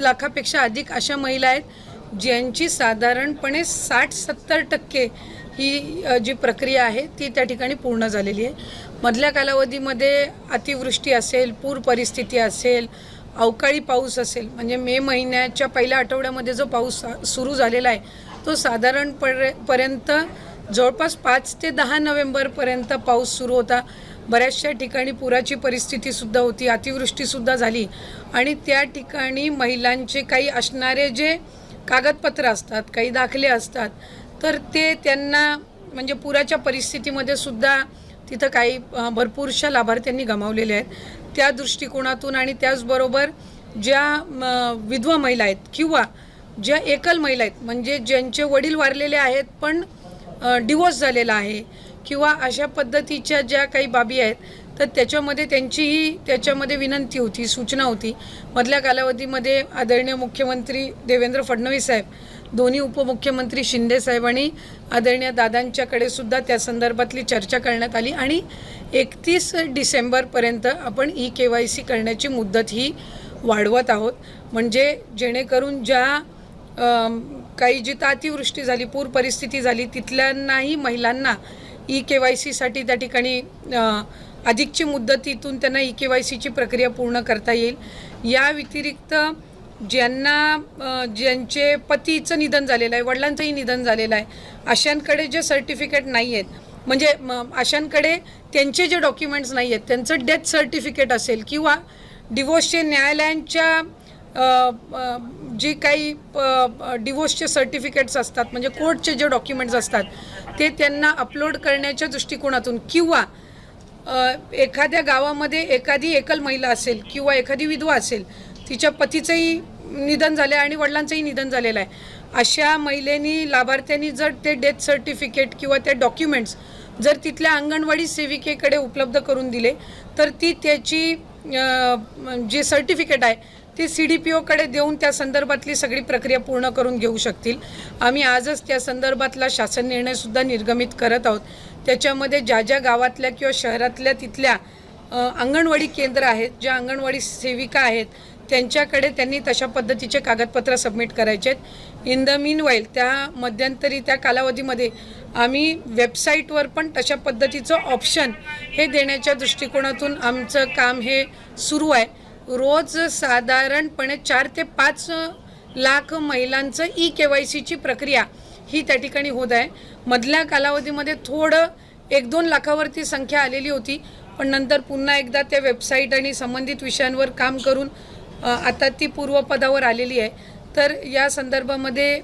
लाखापेक्षा अधिक अशा महिला आहेत ज्यांची साधारणपणे साठ सत्तर टक्के ही जी प्रक्रिया आहे ती त्या ठिकाणी पूर्ण झालेली आहे. मधल्या कालावधीमध्ये अतिवृष्टी असेल पूर परिस्थिती असेल अवकाळी पाऊस असेल म्हणजे मे महिन्याच्या पहिल्या आठवड्यामध्ये जो पाऊस सुरू झालेला आहे तो साधारण पर्यंत जवळपास पाच ते दहा नोव्हेंबरपर्यंत पाऊस सुरू होता. बऱ्याचशा ठिकाणी पुराची परिस्थितीसुद्धा होती अतिवृष्टीसुद्धा झाली. आणि त्या ठिकाणी महिलांचे काही असणारे जे कागदपत्र असतात काही दाखले असतात तर ते त्यांना म्हणजे पुराच्या परिस्थितीमध्ये सुद्धा तिथं काही भरपूरशा लाभार्थ्यांनी गमावलेले आहेत. त्या दृष्टिकोनातून आणि त्याचबरोबर ज्या म, विधवा महिला आहेत किंवा ज्या एकल महिला आहेत म्हणजे ज्यांचे वडील वारलेले आहेत पण डिवोर्स झालेला आहे किंवा अशा पद्धतीच्या ज्या काही बाबी आहेत तर त्याच्यामध्ये त्यांचीही त्याच्यामध्ये विनंती होती सूचना होती. मधल्या कालावधीमध्ये आदरणीय मुख्यमंत्री देवेंद्र फडणवीस साहेब दोन्ही उपमुख्यमंत्री शिंदे साहेब आणि आदरणीय दादांच्याकडे सुद्धा त्या संदर्भातली चर्चा करण्यात आली आणि एकतीस डिसेंबरपर्यंत आपण ई के वाय सी करण्याची मुदत ही वाढवत आहोत. म्हणजे जेणेकरून ज्या काही जिथं अतिवृष्टी झाली पूर परिस्थिती झाली तिथल्यांनाही महिलांना ई के वाय सीसाठी त्या ठिकाणी अधिकची मुदतीतून त्यांना ई के वाय सीची प्रक्रिया पूर्ण करता येईल. या व्यतिरिक्त ज्यांना ज्यांचे पतीचं निधन झालेलं आहे वडिलांचंही निधन झालेलं आहे अशांकडे जे सर्टिफिकेट नाही आहेत म्हणजे अशांकडे त्यांचे जे डॉक्युमेंट्स नाही आहेत त्यांचं डेथ सर्टिफिकेट असेल किंवा डिवोर्सचे न्यायालयांच्या जी काही डिवोर्सचे सर्टिफिकेट्स असतात म्हणजे कोर्टचे जे डॉक्युमेंट्स असतात ते त्यांना अपलोड करण्याच्या दृष्टिकोनातून किंवा एखाद्या गावामध्ये एखादी एकल महिला असेल किंवा एखादी विधवा असेल तिच्या पतीचंही निधन झालं आहे आणि वडिलांचंही निधन झालेलं आहे. अशा महिलेनी लाभार्थ्यांनी जर ते डेथ सर्टिफिकेट किंवा ते डॉक्युमेंट्स जर तिथल्या अंगणवाडी सेविकेकडे उपलब्ध करून दिले तर ती त्याची जे सर्टिफिकेट आहे ते सी डी पी ओकडे देऊन त्या संदर्भातली सगळी प्रक्रिया पूर्ण करून घेऊ शकतील. आम्ही आजच त्या संदर्भातला शासन निर्णयसुद्धा निर्गमित करत आहोत. त्याच्यामध्ये ज्या ज्या गावातल्या किंवा शहरातल्या तिथल्या अंगणवाडी केंद्र आहेत ज्या अंगणवाडी सेविका आहेत त्यांच्याकडे त्यांनी तशा पद्धतीचे कागदपत्र सबमिट करायचे आहेत. इन द मीन वाईल त्या मध्यंतरी त्या कालावधीमध्ये आम्ही वेबसाईटवर पण तशा पद्धतीचं ऑप्शन हे देण्याच्या दृष्टिकोनातून आमचं काम हे सुरू आहे. रोज साधारणपणे चार ते पाच लाख महिलांचं ई के वाय सीची प्रक्रिया ही त्या ठिकाणी होत आहे. मधल्या कालावधीमध्ये थोडं एक दोन लाखावरती संख्या आलेली होती पण नंतर पुन्हा एकदा त्या वेबसाईट आणि संबंधित विषयांवर काम करून आता ती पूर्वपदावर आलेली आहे. तर या संदर्भामध्ये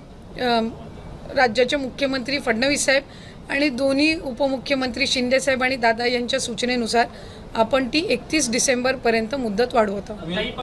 राज्याचे मुख्यमंत्री फडणवीस साहेब आणि दोन्ही उपमुख्यमंत्री शिंदेसाहेब आणि दादा यांच्या सूचनेनुसार आपण ती एकतीस डिसेंबरपर्यंत मुदत वाढवत आहोत.